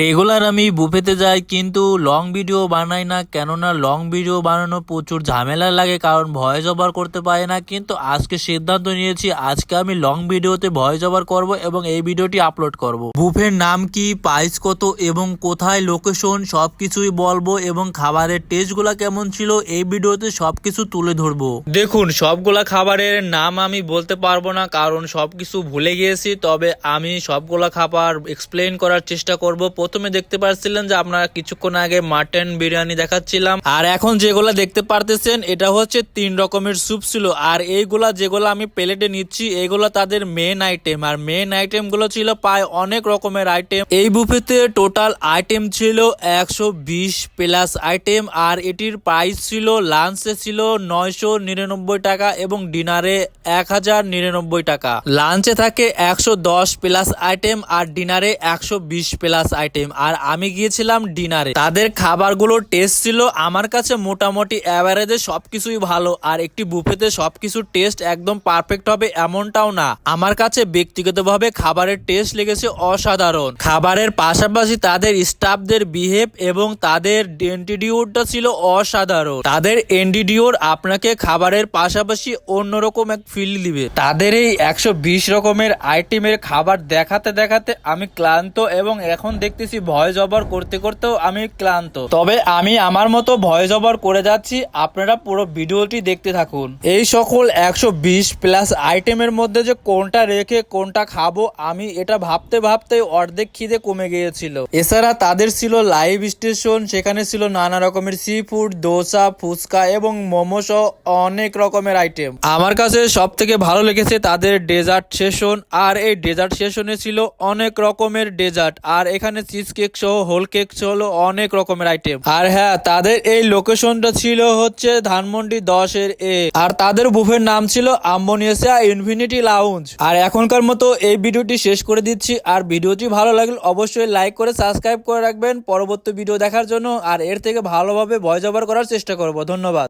Regular আমি বুফেতে যাই, কিন্তু লং ভিডিও বানাই না, কেননা লং ভিডিও বানানো প্রচুর ঝামেলা লাগে, কারণ ভয়েস ওভার করতে পারি না, কিন্তু আজকে সিদ্ধান্ত নিয়েছি, আজকে আমি লং ভিডিওতে ভয়েস ওভার করব এবং এই ভিডিওটি আপলোড করব। বুফের নাম কি প্রাইস কত এবং কোথায় লোকেশন সব কিছুই বলব এবং খাবারের টেস্টগুলা কেমন ছিল, এই ভিডিওতে সবকিছু তুলে ধরবো। দেখুন, সবগুলা খাবারের নাম আমি বলতে পারব না, কারণ সবকিছু ভুলে গিয়েছি, তবে আমি সবগুলা খাবার এক্সপ্লেন করার চেষ্টা করব। প্রথমে দেখতে পাচ্ছিলেন যে আপনারা কিছুক্ষণ আগে মাটন বিরিয়ানি দেখাচ্ছিলাম। আর এখন যেগুলা দেখতে পারতেছেন, এটা হচ্ছে তিন রকমের স্যুপ ছিল। আর এইগুলা যেগুলো আমি প্লেটে নিচ্ছি, এগুলো তাদের মেন আইটেম আর মেন আইটেমগুলো ছিল প্রায় অনেক রকমের আইটেম এই বুফেতে টোটাল আইটেম ছিল একশো বিশ প্লাস আইটেম আর এটির প্রাইস ছিল লাঞ্চে ছিল নয়শো নিরানব্বই টাকা এবং ডিনারে এক হাজার নিরানব্বই টাকা। লাঞ্চে থাকে একশো দশ প্লাস আইটেম আর ডিনারে একশো বিশ প্লাস আইটেম আর আমি গিয়েছিলাম ডিনারে তাদের খাবারগুলো টেস্ট ছিল আমার কাছে মোটামুটি অ্যাভারেজে সবকিছুই ভালো, আর একটি বুফেতে সবকিছু টেস্ট একদম পারফেক্ট হবে এমনটাও না। আমার কাছে ব্যক্তিগতভাবে খাবারের টেস্ট লেগেছে অসাধারণ। খাবারের পাশাপাশি তাদের স্টাফদের বিহেভ এবং তাদের এন্টিডিউরটা ছিল অসাধারণ। তাদের এন্ডিডিওর আপনাকে খাবারের পাশাপাশি অন্যরকম এক ফিল দিবে। তাদের এই একশো বিশ রকমের আইটেমের খাবার দেখাতে দেখাতে আমি ক্লান্ত এবং এখন দেখতেছি ভয়েস ওভার করতে করতেও আমি ক্লান্ত। তবে আমি আমার মতো ভয়েস ওভার করে যাচ্ছি, আপনারা পুরো ভিডিওটি দেখতে থাকুন। এই সকল একশো বিশ প্লাস আইটেমের মধ্যে যে কোনটা রেখে কোনটা খাব, আমি এটা ভাবতে ভাবতে অর্ধেক খিদে কমে গিয়েছিল। এছাড়া তাদের ছিল লাইভ স্টেশন সেখানে ছিল নানা রকমের সি ফুড দোসা, ফুচকা এবং মোমো সহ অনেক রকমের আইটেম আমার কাছে সব থেকে ভালো লেগেছে তাদের ডেজার্ট সেশন আর এই ডেজার্ট সেশনে ছিল অনেক রকমের ডেজার্ট আর এখানে চিজ কেক সহ, হোল কেক সহ অনেক রকমের আইটেম আর হ্যাঁ তাদের এই লোকেশনটা ছিল হচ্ছে ধানমন্ডি দশের এ। আর তাদের বুফের নাম ছিল আম্বনিয়াসিয়া ইনফিনিটি লাউঞ্জ আর এখনকার মতো এই ভিডিওটি শেষ করে দিচ্ছি। আর ভিডিওটি ভালো লাগলে অবশ্যই লাইক করে সাবস্ক্রাইব করে রাখবেন। পরবর্তী ভিডিও দেখার জন্য। আর এর থেকে ভালোভাবে ভয়েস ওভার করার চেষ্টা করব। ধন্যবাদ।